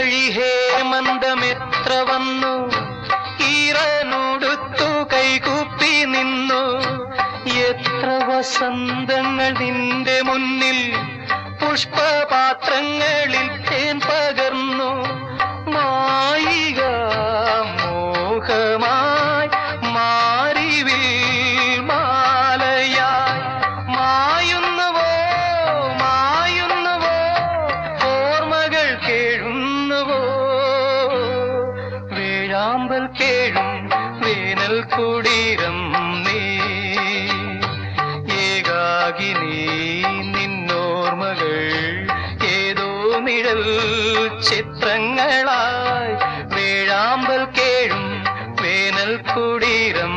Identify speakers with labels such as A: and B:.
A: വഴി ഹേമന്തമെത്ര വന്നു? ഈറനോടുത്തു കൈകൂപ്പി നിന്നു. എത്ര വസന്തങ്ങൾ നിന്റെ മുന്നിൽ പുഷ്പപാത്രങ്ങളിൽ തേൻ സാമ്പൽ കേഴും വേനൽ കുടീരം നീ. ഏകാകിനി നിന്നോർമകൾ ഏതോ നിഴൽ ചിത്രങ്ങളായി. വേഴാമ്പൽ കേഴും വേനൽ കുടീരം